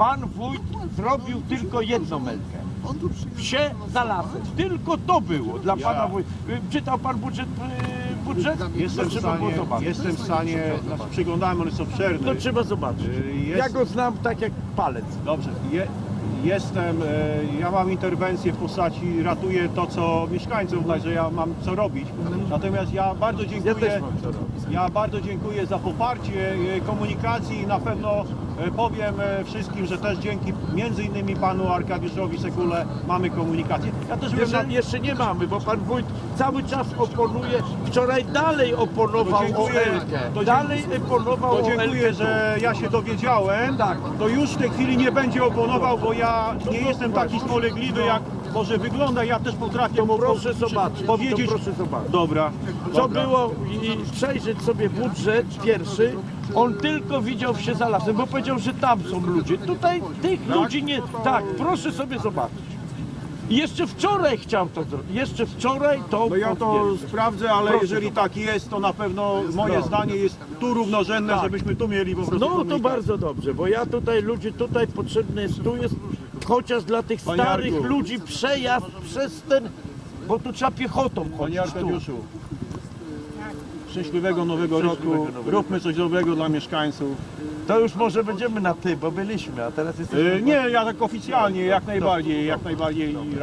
pan wójt zrobił tylko jedną melkę. Wsie za lasem. Tylko to było dla pana wójta. Czytał pan budżet? y, budżet? Jestem w trzeba było stanie, zobaczyć. jestem w stanie, znaczy przyglądałem, one są obszerne. To trzeba zobaczyć. Y, jest- Ja go znam tak jak palec. Dobrze, je, jestem, e, ja mam interwencję w postaci, ratuję to, co mieszkańcom, także ja mam co robić. Natomiast ja bardzo dziękuję, ja bardzo dziękuję za poparcie e, komunikacji i na pewno e, powiem wszystkim, że też dzięki między innymi panu Arkadiuszowi Sekule mamy komunikację. Ja też na, Jeszcze, jeszcze nie mamy, bo pan wójt cały czas oponuje. Wczoraj dalej oponował To dziękuję. o dalej oponował to dziękuję, że ja się dowiedziałem. Tak. To już w tej chwili nie będzie oponował, bo ja nie jestem taki spolegliwy, jak może wygląda. Ja też potrafię To po- proszę zobaczyć, powiedzieć. to proszę zobaczyć. Dobra. Co dobra. było i przejrzeć sobie budżet pierwszy, on tylko widział się za lasem, bo powiedział, że tam są ludzie. Tutaj tych ludzi nie... Tak, proszę sobie zobaczyć. I jeszcze wczoraj chciał to zrobić. Jeszcze wczoraj to No ja to sprawdzę, ale Proszę jeżeli tak jest, to na pewno moje zdanie jest tu równorzędne, Tak. żebyśmy tu mieli po prostu No to komunikację. bardzo dobrze, bo ja tutaj ludzi tutaj potrzebny jest, tu jest chociaż dla tych Panie starych Jarku. ludzi przejazd przez ten, bo tu trzeba piechotą chodzić. Panie tu. Arkadiuszu, szczęśliwego nowego Szczęśliwego roku. nowego Róbmy coś dobrego dla mieszkańców. To już może będziemy na ty, bo byliśmy, a teraz jesteśmy... E, Nie, ja tak oficjalnie, jak najbardziej, jak najbardziej Radom